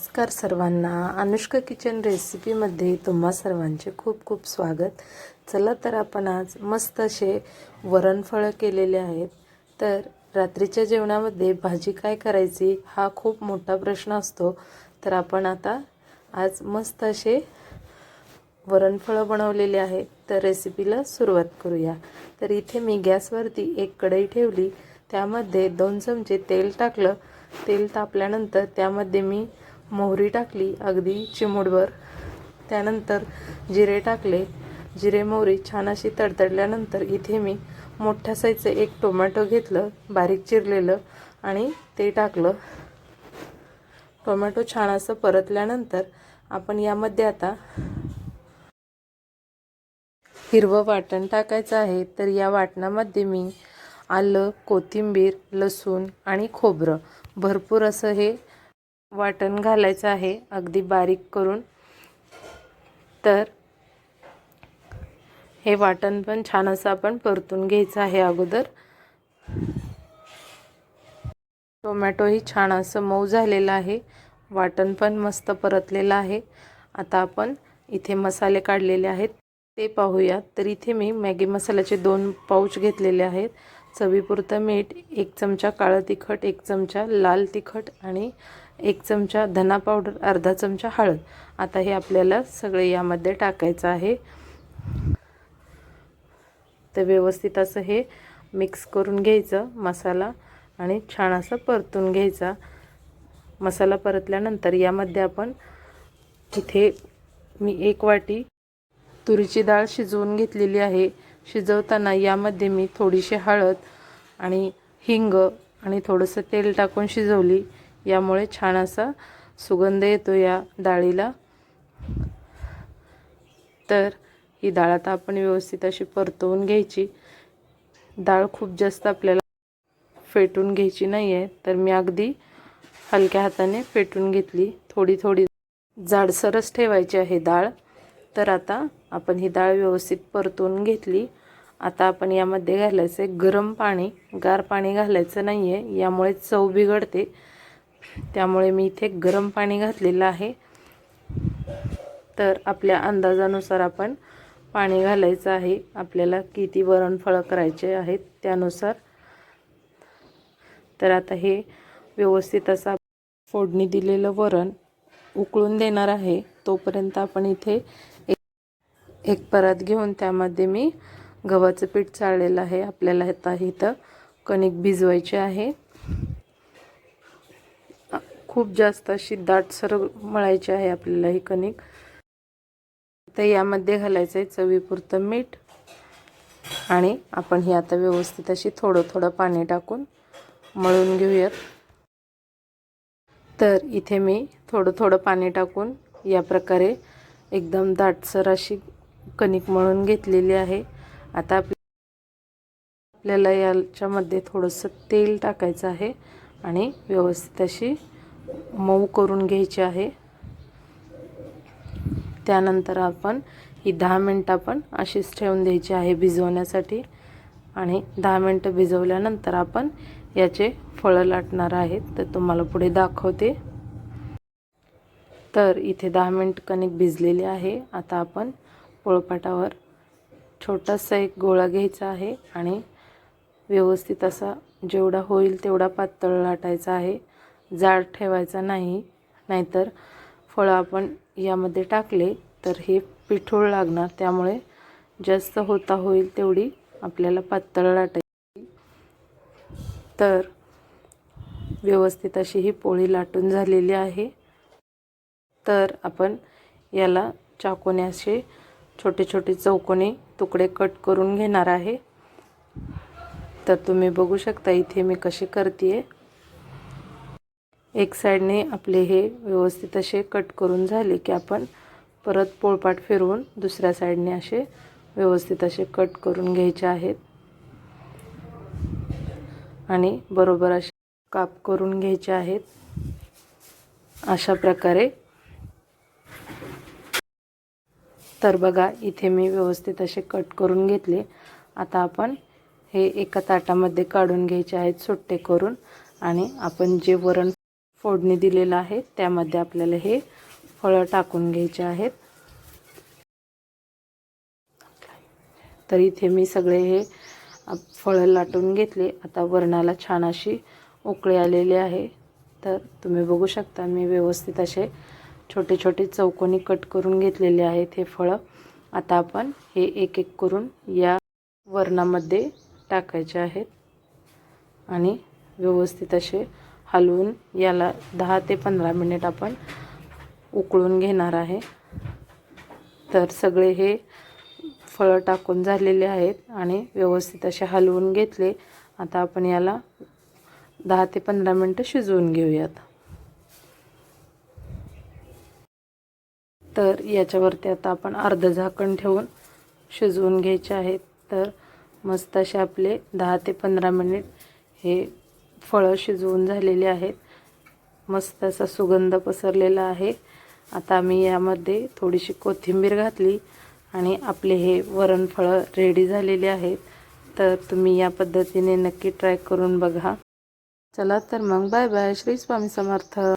नमस्कार सर्वांना. अनुष्का किचन रेसिपीमध्ये तुम्हा सर्वांचे खूप खूप स्वागत. चला तर आपण आज मस्त असे वरणफळं केलेले आहेत. तर रात्रीच्या जेवणामध्ये भाजी काय करायची हा खूप मोठा प्रश्न असतो. तर आपण आता आज मस्त असे वरणफळं बनवलेले आहेत तर रेसिपीला सुरुवात करूया. तर इथे मी गॅसवरती एक कढई ठेवली. त्यामध्ये दोन चमचे तेल टाकलं. तेल तापल्यानंतर त्यामध्ये मी मोहरी टाकली अगदी चिमूटभर. त्यानंतर जिरे टाकले. जिरे मोहरी छान अशी तडतडल्यानंतर इथे मी मोठ्या साईजचं एक टोमॅटो घेतलं बारीक चिरलेलं आणि ते टाकलं. टोमॅटो छान असं परतल्यानंतर आपण यामध्ये आता हिरवं वाटण टाकायचं आहे. तर या वाटणामध्ये मी आलं कोथिंबीर लसूण आणि खोबरं. भरपूर असं हे वाटण घालायचं आहे अगदी बारीक करून. तर हे वाटण पण छान असं आपण परतून घ्यायचं आहे अगोदर. टोमॅटोही छान असं मऊ झालेलं आहे. वाटण पण मस्त परतलेलं आहे. आता आपण इथे मसाले काढलेले आहेत. ते पाहूयात. तर इथे मी मॅगी मसाल्याचे दोन पाऊच घेतलेले आहेत. चवीपुरतं मीठ एक चमचा काळं तिखट एक चमचा लाल तिखट आणि एक चमचा धना पावडर अर्धा चमचा हळद. आता हे आपल्याला सगळे यामध्ये टाकायचं आहे. तर व्यवस्थित असं हे मिक्स करून घ्यायचं मसाला आणि छान असं परतून घ्यायचा. मसाला परतल्यानंतर यामध्ये आपण इथे मी एक वाटी तुरीची डाळ शिजवून घेतलेली आहे. शिजवताना यामध्ये मी थोडीशी हळद आणि हिंग आणि थोडंसं तेल टाकून शिजवली. यामुळे छान असा सुगंध येतो या डाळीला. तर ही डाळ आता आपण व्यवस्थित अशी परतवून घ्यायची. डाळ खूप जास्त आपल्याला फेटून घ्यायची नाही आहे तर मी अगदी हलक्या हाताने फेटून घेतली. थोडी थोडी जाडसरच ठेवायची आहे डाळ. तर आता आपण ही डाळ व्यवस्थित परतवून घेतली. आता आपण यामध्ये घालायचं आहे गरम पाणी. गार पाणी घालायचं नाही आहे यामुळे चव बिघडते. त्यामुळे मी इथे गरम पाणी घातलेलं आहे. तर आपल्या अंदाजानुसार आपण पाणी घालायचं आहे. आपल्याला किती वरणफळं करायचे आहेत त्यानुसार. तर आता हे व्यवस्थित असा फोडणी दिलेलं वरण उकळून देणार आहे. तोपर्यंत आपण इथे एक एक परात घेऊन त्यामध्ये मी गव्हाचं पीठ चाळलेलं आहे. आपल्याला आता इथं कणिक भिजवायचे आहे. खूप जास्त अशी दाटसर मळायची आहे आपल्याला ही कणिक. तर यामध्ये घालायचं आहे चवीपुरतं मीठ आणि आपण ही आता व्यवस्थित अशी थोडं थोडं पाणी टाकून मळून घेऊयात. तर इथे मी थोडं थोडं पाणी टाकून या प्रकारे एकदम दाटसर अशी कणिक मळून घेतलेली आहे. आता आपल्याला याच्यामध्ये थोडंसं तेल टाकायचं आहे आणि व्यवस्थित अशी मऊ करून घ्यायची आहे. त्यानंतर आपण ही दहा मिनटं आपण अशीच ठेवून द्यायची आहे भिजवण्यासाठी. आणि दहा मिनटं भिजवल्यानंतर आपण याचे फळं लाटणार आहेत. तर तुम्हाला पुढे दाखवते. तर इथे दहा मिनटं कणिक भिजलेली आहे. आता आपण पोळपाटावर छोटासा एक गोळा घ्यायचा आहे. आणि व्यवस्थित असा जेवढा होईल तेवढा पातळ लाटायचा आहे. जाड ठेवायचा नाही नाहीतर फळं आपण यामध्ये टाकले तर हे पिठोळ लागणार. त्यामुळे जास्त होता होईल तेवढी आपल्याला पातळ लाटायची. तर व्यवस्थित अशी ही पोळी लाटून झालेली आहे. तर आपण याला चाकूने असे छोटे छोटे चौकोनी तुकडे कट करून घेणार आहे. तर तुम्ही बघू शकता इथे मी कशी करते आहे एक साईडने आपले हे व्यवस्थित असे कट करून झाले की आपण परत पोळपाट फिरवून दुसऱ्या साईडने असे व्यवस्थित असे कट करून घ्यायचे आहेत. आणि बरोबर असे काप करून घ्यायचे आहेत. अशा प्रकारे. तर बघा इथे मी व्यवस्थित असे कट करून घेतले. आता आपण हे एका ताटामध्ये काढून घ्यायचे आहेत सुट्टे करून. आणि आपण जे वरण फोडणी दिलेलं आहे. त्यामध्ये आपल्याला हे फळं टाकून घ्यायचे आहेत. तर इथे मी सगळे हे फळं लाटून घेतले. आता वरणाला छान अशी उकळी आलेली आहे. तर तुम्ही बघू शकता मी व्यवस्थित असे छोटे छोटे चौकोनी कट करून घेतलेले आहेत हे फळं. आता आपण हे एक एक करून या वरणामध्ये टाकायचे आहेत. आणि व्यवस्थित असे हलवून याला दहा ते पंधरा मिनिट आपण उकळून घेणार आहे. तर सगळे हे फळं टाकून झालेले आहेत आणि व्यवस्थित असे हलवून घेतले. आता आपण याला दहा ते पंधरा मिनटं शिजवून घेऊयात. तर याच्यावरती आता आपण अर्ध झाकण ठेवून शिजवून घ्यायचे आहेत. तर मस्त असे आपले दहा ते पंधरा मिनिट हे फळं शिजवून झालेली आहेत. मस्त असा सुगंध पसरलेला आहे. आता मी यामध्ये थोडीशी कोथिंबीर घातली आणि आपले हे वरणफळं रेडी झालेले आहेत. तर तुम्ही या पद्धतीने नक्की ट्राय करून बघा. चला तर मग बाय बाय श्री स्वामी समर्थ.